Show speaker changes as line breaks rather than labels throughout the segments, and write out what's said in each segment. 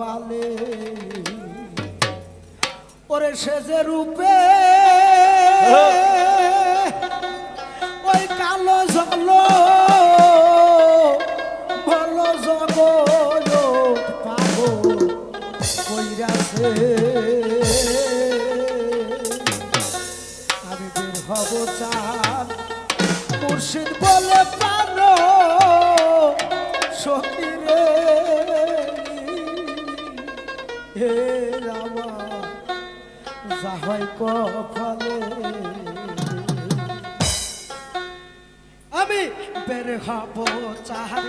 পালে ওরে সে যে রূপে, ওই কালো জল, ভালো জগ পাবো কইরাছে। আমি বের হব চাঁদ মুর্শিদ বলে হে রামা যাহাই কপালে। আমি বের হব চাহার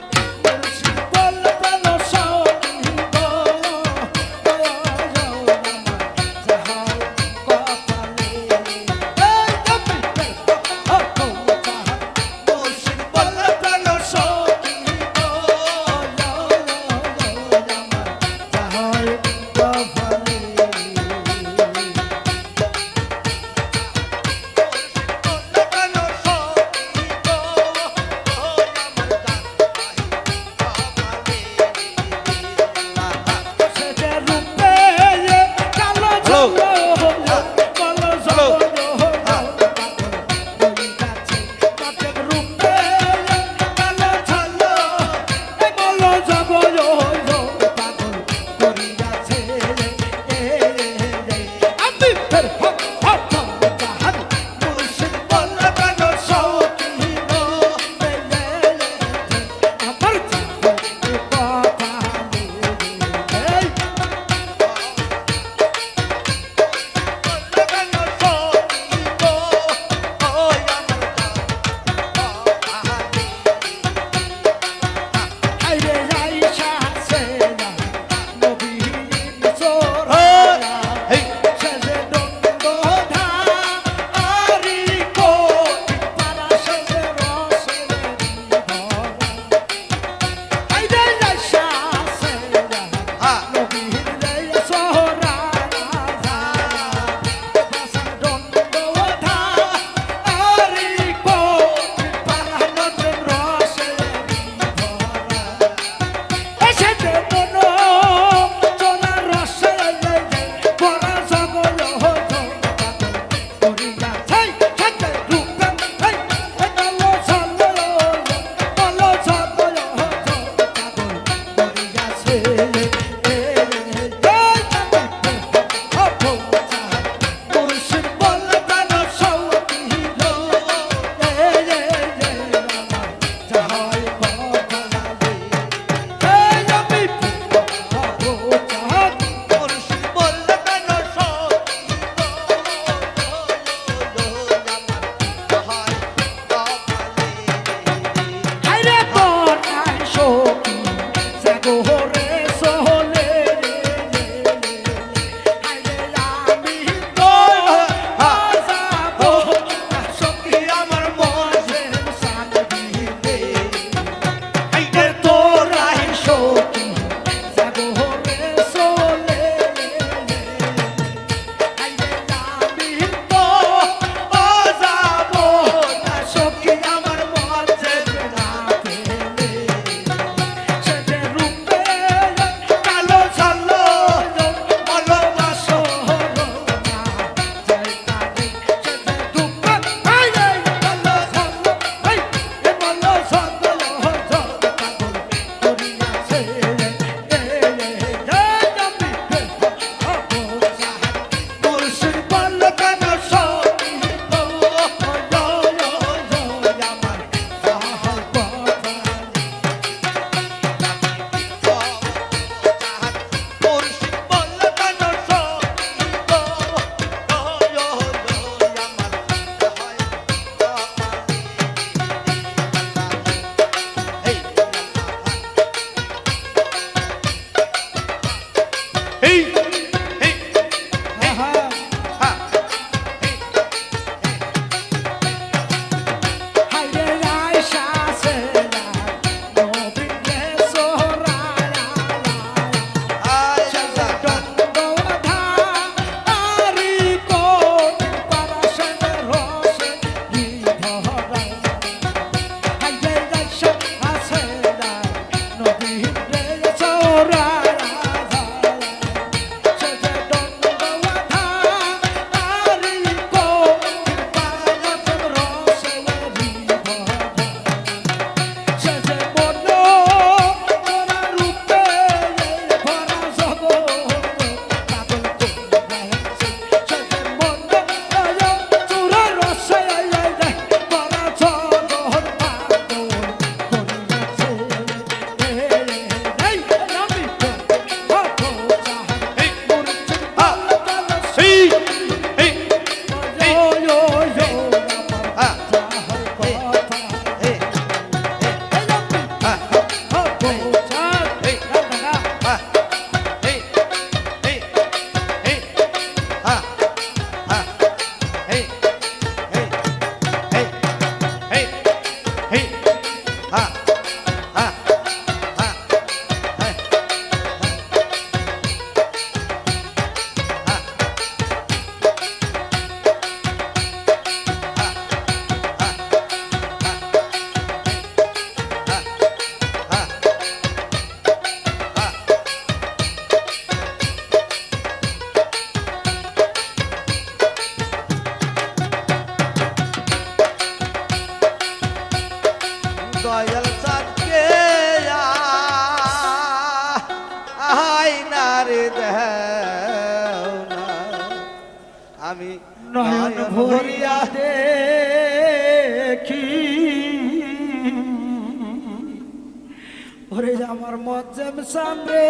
আমার মজ্জেম সামনে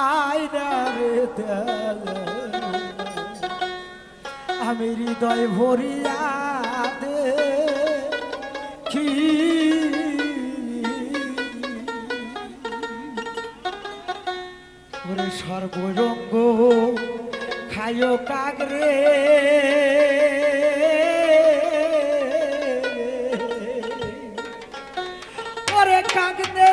আয়না রে আমি হৃদয় ভরিয়া দে সর্বরঙ্গ খায় কাগরে কাগদে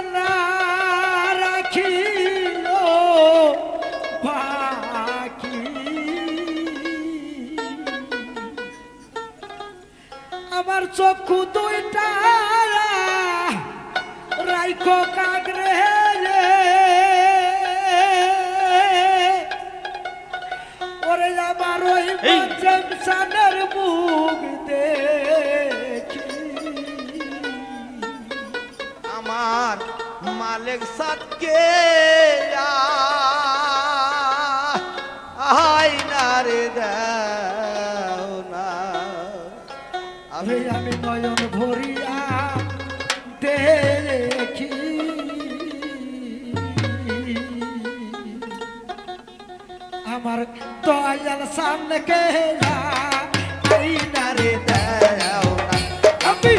আমার চক্ষু দুইটা রাইকো কাগরে ওরে আমার ওই
চমসান মালিক সাতকে আইনারে দাও আমি
আমি নয়ন ভরিয়া দেখি। আমার দয়াল সামনে কে আইনারে
দাও না।
আমি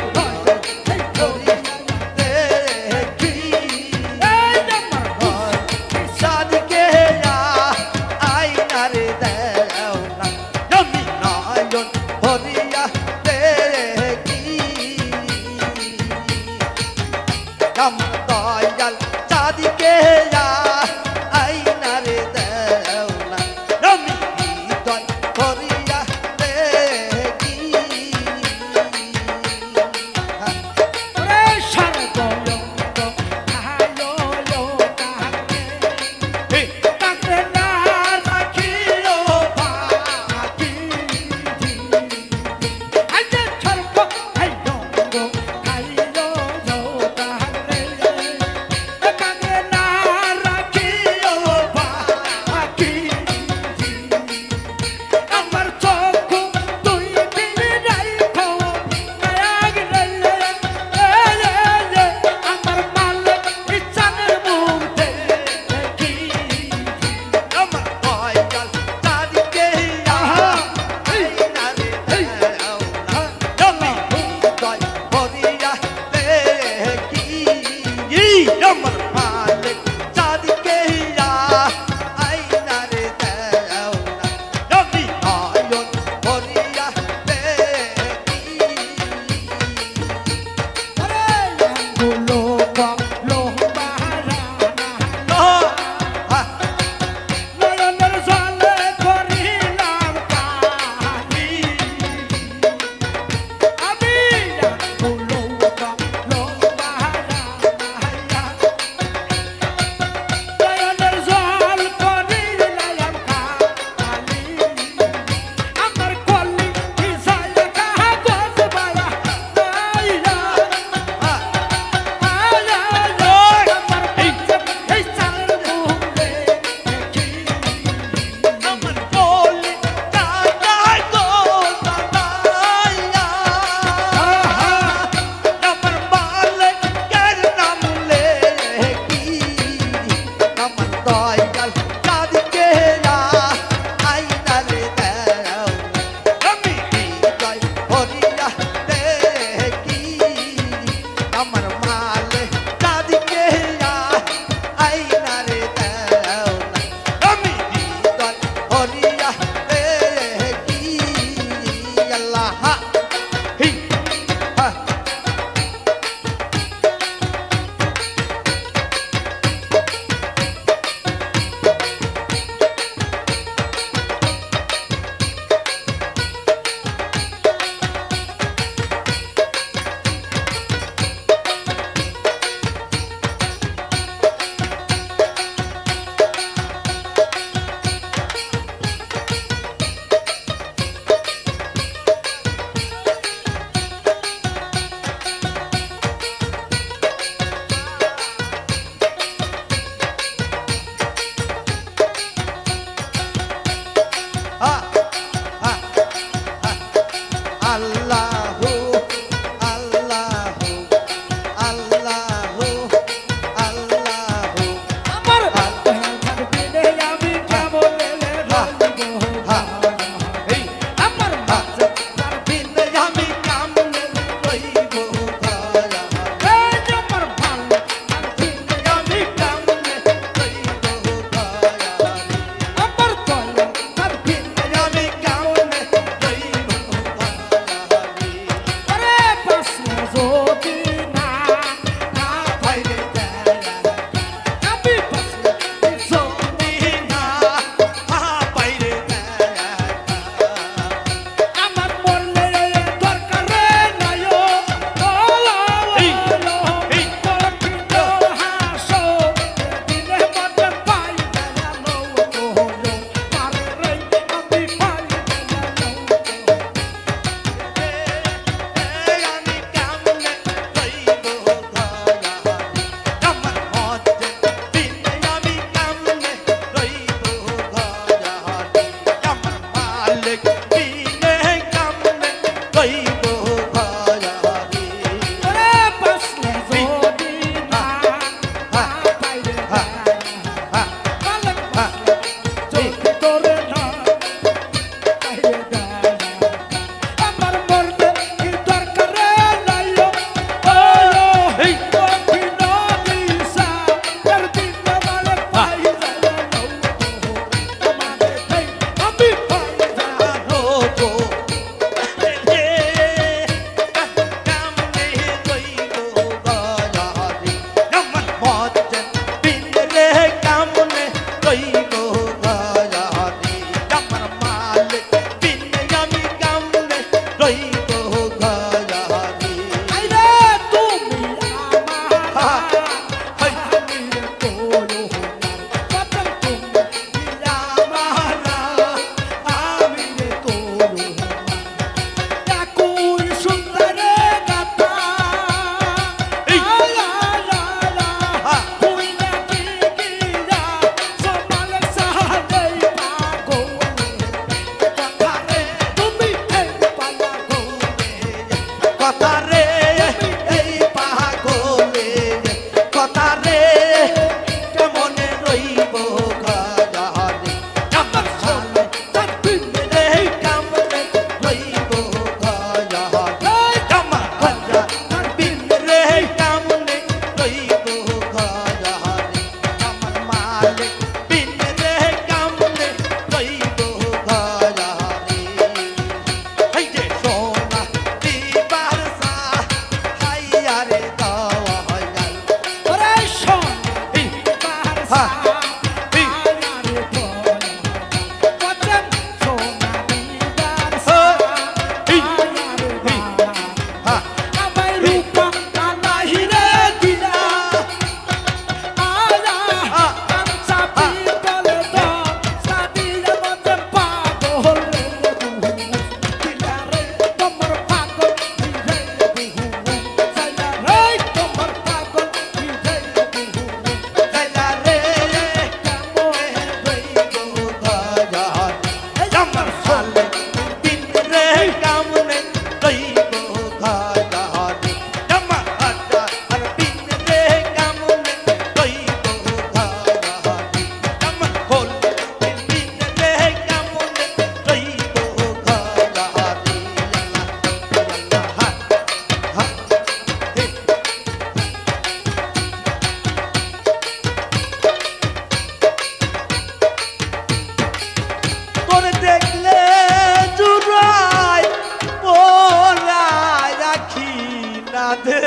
রাধে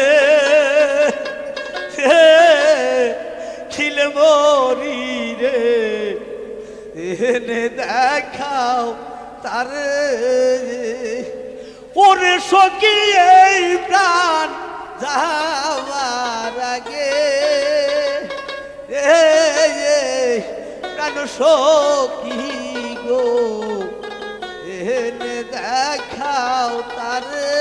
খিলমরি রে। এনে দেখাও তার। ওরে সকিয়ে প্রাণ যাওয়ার আগে। প্রাণ সকি গো। এনে দেখাও তারে।